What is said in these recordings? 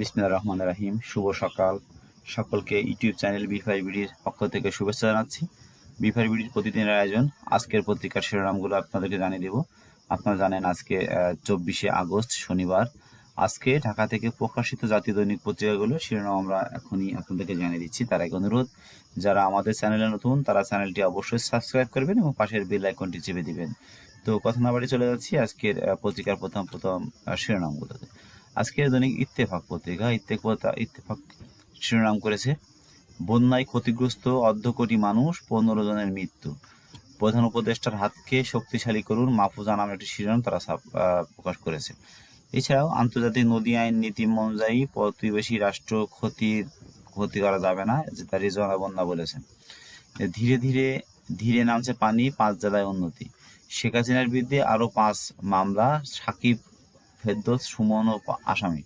বিসমিল্লাহ রহমান রাহিম। শুভ সকাল। সকলকে ইউটিউব চ্যানেল বিফাই বিডির পক্ষ থেকে শুভেচ্ছা জানাচ্ছি। বিফাই বিডির প্রতিদিনের আয়োজন। আজকের পত্রিকার শিরোনামগুলো আপনাদেরকে জানিয়ে দেব। আপনারা জানেন আজকে চব্বিশে আগস্ট, শনিবার। আজকে ঢাকা থেকে প্রকাশিত জাতীয় দৈনিক পত্রিকাগুলো শিরোনাম আমরা এখনই আপনাদেরকে জানিয়ে দিচ্ছি। তার এক অনুরোধ, যারা আমাদের চ্যানেলে নতুন, তারা চ্যানেলটি অবশ্যই সাবস্ক্রাইব করবেন এবং পাশের বেল আইকনটি চেপে দিবেন। তো কথা না বাড়ি চলে যাচ্ছি আজকের পত্রিকার প্রথম প্রথম শিরোনামগুলোতে। আজকের দৈনিক ইত্তেফাক পত্রিকা, ইত্তেফাক ইত্তেফাক শিরোনাম করেছে, বন্যায় ক্ষতিগ্রস্ত অর্ধ কোটি মানুষ, পনেরো জনের মৃত্যু। প্রধান উপদেষ্টার হাতকে শক্তিশালী করুন মাহফুজা নামে একটি শিরোনাম তারা প্রকাশ করেছে। এছাড়াও আন্তর্জাতিক নদী আইন নীতি অনুযায়ী প্রতিবেশী রাষ্ট্র ক্ষতির ক্ষতি করা যাবে না যেটা রিজওয়ানা বন্যা বলেছেন ধীরে ধীরে ধীরে নামছে পানি, পাঁচ জেলায় উন্নতি। শেখ হাসিনার বিরুদ্ধে আরও পাঁচ মামলা, সাকিব ফেরদৌস সুমন ও আসামি।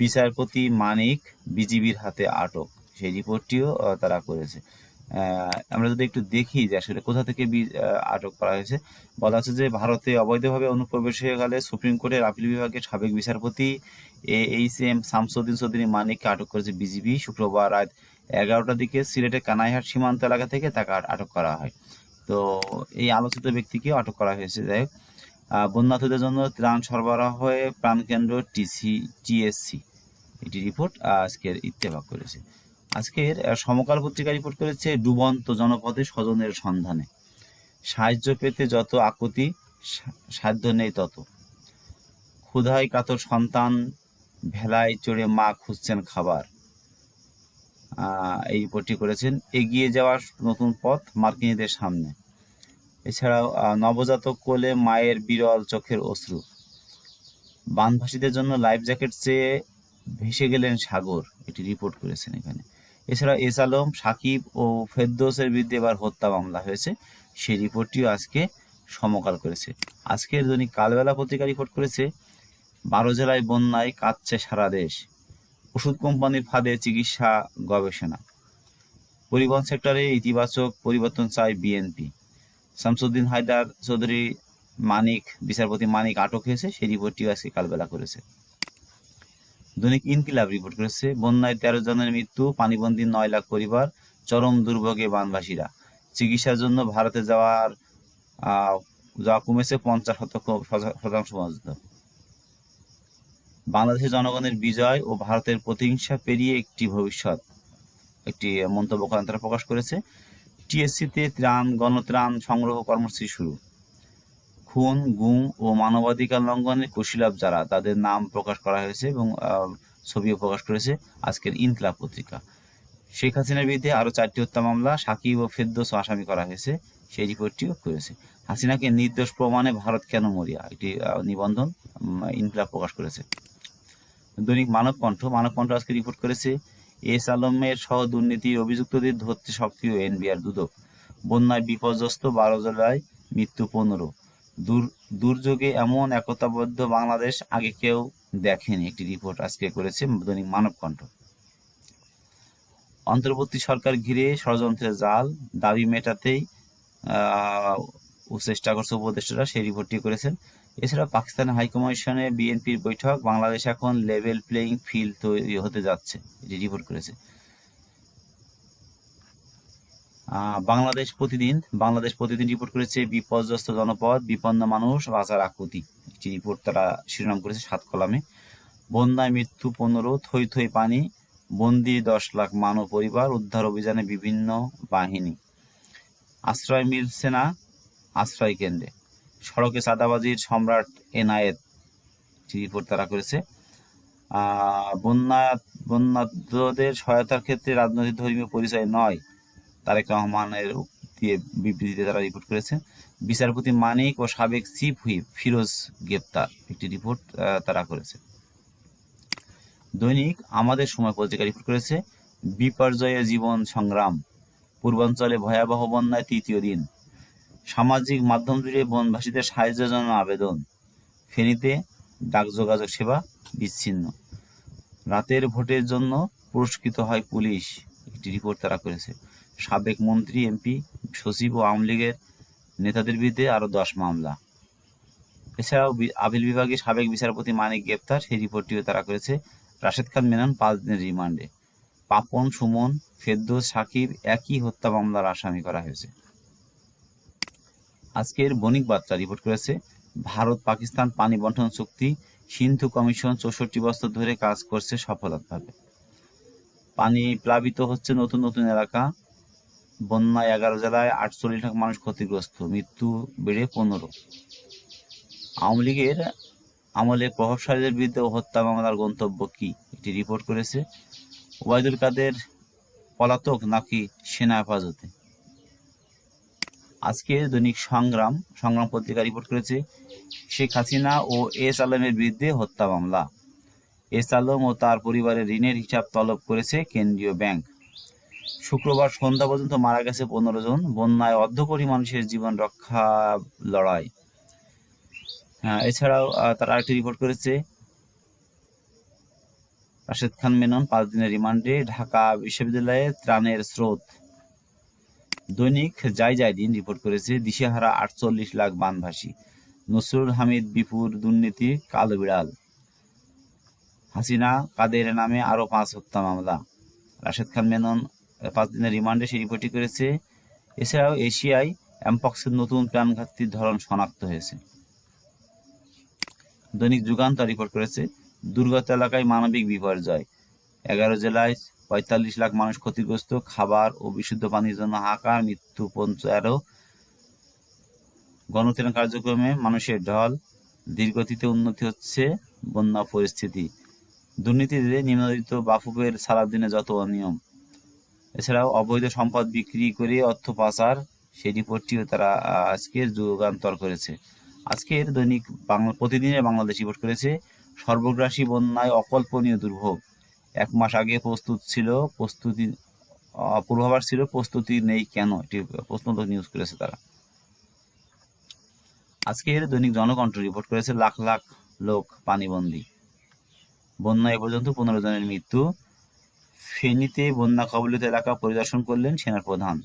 বিচারপতি মানিক বিজিবির হাতে আটক। সেই রিপোর্টটিও তারা করেছে। আমরা যদি একটু দেখি যে আসলে কোথা থেকে আটক করা হয়েছে, বলা হচ্ছে যে ভারতে অবৈধভাবে অনুপ্রবেশ হয়ে গেলে সুপ্রিম কোর্টের আপিল বিভাগের সাবেক বিচারপতি A H M Shamsuddin Chowdhury মানিককে আটক করেছে বিজিবি। শুক্রবার রাত এগারোটার দিকে সিলেটের কানাইহাট সীমান্ত এলাকা থেকে তাকে আটক করা হয়। তো এই আলোচিত ব্যক্তিকে আটক করা হয়েছে। যাই হোক বন্যার্থীদের জন্য ত্রাণ সরবরাহ প্রাণকেন্দ্র, টিসি, টিএসসি। এটি রিপোর্ট আজকের ইত্তেফাক করেছে। আজকের সমকাল পত্রিকা রিপোর্ট করেছে ডুবন্ত জনপদে স্বজনের সন্ধানে। সাহায্য পেতে যত আকুতি সাধ্য নেই তত। ক্ষুধায় কাতর সন্তান, ভেলায় চড়ে মা খুঁজছেন খাবার। এই রিপোর্টটি করেছেন। এগিয়ে যাওয়ার নতুন পথ মার্কিনীদের সামনে। এছাড়াও নবজাতক কোলে মায়ের বিরল চোখের অশ্রু। বানভাসীদের জন্য লাইফ জ্যাকেট চেয়ে ভেসে গেলেন সাগর, এটি রিপোর্ট করেছেন এখানে। এছাড়া এস আলম, সাকিব ও ফেরদৌসের বিরুদ্ধে এবার হত্যা মামলা হয়েছে। সেই রিপোর্টটিও আজকে সমকাল করেছে। আজকের দৈনিক কালবেলা পত্রিকা রিপোর্ট করেছে, বারো জেলায় বন্যায় কাঁদছে সারা দেশ। ওষুধ কোম্পানির ফাঁদে চিকিৎসা গবেষণা। পরিবহন সেক্টরে ইতিবাচক পরিবর্তন চায় বিএনপি। শামসুদ্দিন হায়দার চৌধুরী মানিক, বিচারপতি মানিক আটক হয়েছে। সেই রিপোর্টটিও আজকে কালবেলা করেছে। দৈনিক ইনকিলাব রিপোর্ট করেছে, বন্যায় তেরো জনের মৃত্যু, পানিবন্দী নয় লাখ পরিবার, চরম দুর্ভোগে বানভাসীরা চিকিৎসার জন্য ভারতে যাওয়ার যাওয়া কমেছে পঞ্চাশ শতাংশ পর্যন্ত। বাংলাদেশের জনগণের বিজয় ও ভারতের প্রতিহিংসা পেরিয়ে একটি ভবিষ্যৎ, একটি মন্তব্য করেন তারা প্রকাশ করেছে। টিএসসিতে ত্রাণ, গণত্রাণ সংগ্রহ কর্মসূচি শুরু। খুন, গুম ও মানবাধিকার লঙ্ঘনের কুশীলাভ যারা, তাদের নাম প্রকাশ করা হয়েছে এবং ছবিও প্রকাশ করেছে আজকের ইনকলাব পত্রিকা। শেখ হাসিনার বিরুদ্ধে আরও চারটি হত্যা মামলা সাকিব ও ফেদ্দোস আসামি করা হয়েছে, সেই রিপোর্টটিও করেছে। হাসিনাকে নির্দোষ প্রমাণে ভারত কেন মরিয়া? একটি নিবন্ধন ইনকলাব প্রকাশ করেছে। দৈনিক মানব কণ্ঠ মানব কণ্ঠ আজকে রিপোর্ট করেছে এস আলমের সহ দুর্নীতির অভিযুক্তদের ধরতে সক্রিয় এনবিআর দুদক। বন্যায় বিপর্যস্ত বারো জেলায় মৃত্যু পনেরো। দূর, দুর্যোগে এমন একতাবদ্ধ বাংলাদেশ আগে কেউ দেখেনি, একটি রিপোর্ট আজকে করেছে দৈনিক মানব কণ্ঠ অন্তর্বর্তী সরকার ঘিরে ষড়যন্ত্রের জাল, দাবি মেটাতেই চেষ্টা করছে উপদেষ্টারা, সেই রিপোর্টটি করেছেন এছাড়া পাকিস্তান হাইকমিশনে বিএনপির বৈঠক, বাংলাদেশ এখন লেভেল প্লেইং ফিল্ড তৈরি হতে যাচ্ছে এটি রিপোর্ট করেছে। বাংলাদেশ প্রতিদিন বাংলাদেশ প্রতিদিন রিপোর্ট করেছে বিপর্যস্ত জনপদ, বিপন্ন মানুষ বাঁচার আকুতি। একটি রিপোর্ট তারা শিরোনাম করেছে সাত কলামে। বন্যায় মৃত্যু পনেরো, থই থই পানি, বন্দি দশ লাখ মানব পরিবার, উদ্ধার অভিযানে বিভিন্ন বাহিনী। আশ্রয় মিলছে না, আশ্রয় কেন্দ্রে। সড়কে চাঁদাবাজির সম্রাট এনায়েত রিপোর্ট তারা করেছে। বন্যা বন্যাদের সহায়তার ক্ষেত্রে রাজনৈতিক, ধর্মীয় পরিচয় নয়, তারেক রহমানের দিয়ে বিবৃতিতে তারা রিপোর্ট করেছে। বিচারপতি মানিক ও সাবেক চিফ হুইপ ফিরোজ গ্রেপ্তার, একটি রিপোর্ট তারা করেছে। দৈনিক আমাদের সময় পত্রিকা রিপোর্ট করেছে, বিপর্যয়ে জীবন সংগ্রাম, পূর্বাঞ্চলে ভয়াবহ বন্যায় তৃতীয় দিন। সামাজিক মাধ্যম জুড়ে বনবাসীদের সাহায্যের জন্য আবেদন। ফেনীতে ডাক যোগাযোগ সেবা বিচ্ছিন্ন। রাতের ভোটের জন্য পুরস্কৃত হয় পুলিশ, একটি রিপোর্ট তারা করেছে। সাবেক মন্ত্রী, এমপি, সচিব ও আওয়ামী লীগের নেতাদের বিরুদ্ধে আরও দশ মামলা। এছাড়াও আপিল বিভাগে সাবেক বিচারপতি মানিক গ্রেপ্তার, সেই রিপোর্টটিও তারা করেছে রাশেদ খান মেনন পাঁচ দিনের রিমান্ডে। পাপন, সুমন, ফেরদৌস, সাকিব একই হত্যা মামলার আসামি করা হয়েছে। আজকের বণিক বার্তা রিপোর্ট করেছে, ভারত পাকিস্তান পানি বন্টন চুক্তি, সিন্ধু কমিশন চৌষট্টি বছর ধরে কাজ করছে সফলভাবে পানি প্লাবিত হচ্ছে নতুন নতুন এলাকা, বন্যায় এগারো জেলায় আটচল্লিশ লাখ মানুষ ক্ষতিগ্রস্ত, মৃত্যু বেড়ে পনেরো। আওয়ামী লীগের আমলে প্রভাবশালীদের বিরুদ্ধে হত্যা মামলার গন্তব্য কি? এটি রিপোর্ট করেছে, ওবায়দুল কাদের পলাতক নাকি সেনা হেফাজতে? আজকে দৈনিক সংগ্রাম সংগ্রাম পত্রিকা রিপোর্ট করেছে শেখ হাসিনা ও এস আলমের বিরুদ্ধে হত্যা মামলা। এস আলম ও তার পরিবারের ঋণের হিসাব তলব করেছে কেন্দ্রীয় ব্যাংক। শুক্রবার সন্ধ্যা পর্যন্ত মারা গেছে পনেরো জন বন্যায় অর্ধ কোটি মানুষের জীবন রক্ষা লড়াই। হ্যাঁ, এছাড়াও তারা আরেকটি রিপোর্ট করেছে রাশেদ খান মেনন পাঁচ দিনের রিমান্ডে ঢাকা বিশ্ববিদ্যালয়ে ত্রাণের স্রোত। দৈনিক যাই যাই দিন রিপোর্ট করেছে, দিশেহারা আটচল্লিশ লাখ বানভাসী। নসরুল হামিদ, বিপুর দুর্নীতি, কালো বিড়াল। হাসিনা, কাদের নামে আরও পাঁচ হত্যা মামলা। রাশেদ খান মেনন পাঁচ দিনের রিমান্ডে সেই রিপোর্টটি করেছে। এছাড়াও এশিয়ায় অ্যাম্পক্সের নতুন প্রাণঘাতীর ধরন শনাক্ত হয়েছে। দৈনিক যুগান্তর রিপোর্ট করেছে, দুর্গত এলাকায় মানবিক বিপর্যয়। এগারো জেলায় পঁয়তাল্লিশ লাখ মানুষ ক্ষতিগ্রস্ত খাবার ও বিশুদ্ধ পানির জন্য হাহাকার মৃত্যু পঞ্চারো গণত্রাণ কার্যক্রমে মানুষের ঢল। ধীরগতিতে উন্নতি হচ্ছে বন্যা পরিস্থিতি। দুর্নীতিতে নিম্নলিখিত বাফুফের সালাউদ্দিনে যত অনিয়ম এছাড়াও অবৈধ সম্পদ বিক্রি করে অর্থ পাচার সেই রিপোর্টটিও তারা আহ, আজকের যুগান্তর করেছে। আজকের দৈনিক বাংলা প্রতিদিনের বাংলাদেশ রিপোর্ট করেছে সর্বগ্রাসী বন্যায় অকল্পনীয় দুর্ভোগ। এক মাস আগে প্রস্তুত ছিল, প্রস্তুতি পূর্বাভাস ছিল, প্রস্তুতি নেই কেন? এটি প্রশ্ন নিউজ করেছে তারা। আজকের দৈনিক জনকণ্ঠ রিপোর্ট করেছে লাখ লাখ লোক পানিবন্দী। বন্যা এ পর্যন্ত পনেরো জনের মৃত্যু। ফেনীতে বন্যা কবলিত এলাকা পরিদর্শন করলেন সেনার প্রধান।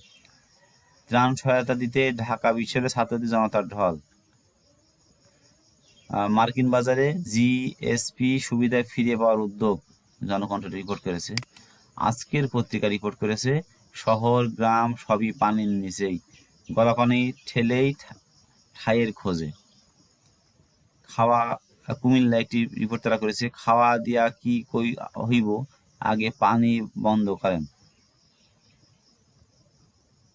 ত্রাণ সহায়তা দিতে ঢাকা বিশ্ববিদ্যালয়ের ছাত্রদের জনতার ঢল। মার্কিন বাজারে জিএসপি সুবিধা ফিরে পাওয়ার উদ্যোগ। জনকণ্ঠ রিপোর্ট করেছে। আজকের পত্রিকা রিপোর্ট করেছে, শহর, গ্রাম সবই পানির নিচেই। গলাপানি ঠেলেই ঠাইয়ের খোঁজে। খাওয়া, কুমিল্লা একটি রিপোর্ট তারা করেছে, খাওয়া দিয়া কি কই হইব, আগে পানি বন্ধ করেন।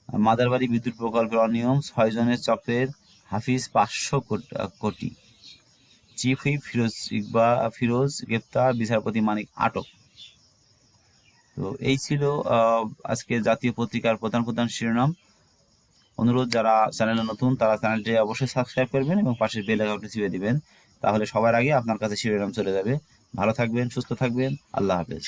মাদারবাড়ি বিদ্যুৎ প্রকল্পের অনিয়ম ছয় জনের চক্রের হাফিজ পাঁচশো কোটি। চিফ ফিরোজ ইকবা, ফিরোজ গ্রেপ্তার, বিচারপতি মানিক আটক। তো এই ছিল আজকে জাতীয় পত্রিকার প্রধান প্রধান শিরোনাম। অনুরোধ, যারা চ্যানেলে নতুন, তারা চ্যানেলটি অবশ্যই সাবস্ক্রাইব করবেন এবং পাশের বেল আইকনটি চিপে দিবেন। তাহলে সবার আগে আপনার কাছে শিরোনাম চলে যাবে। ভালো থাকবেন, সুস্থ থাকবেন। আল্লাহ হাফেজ।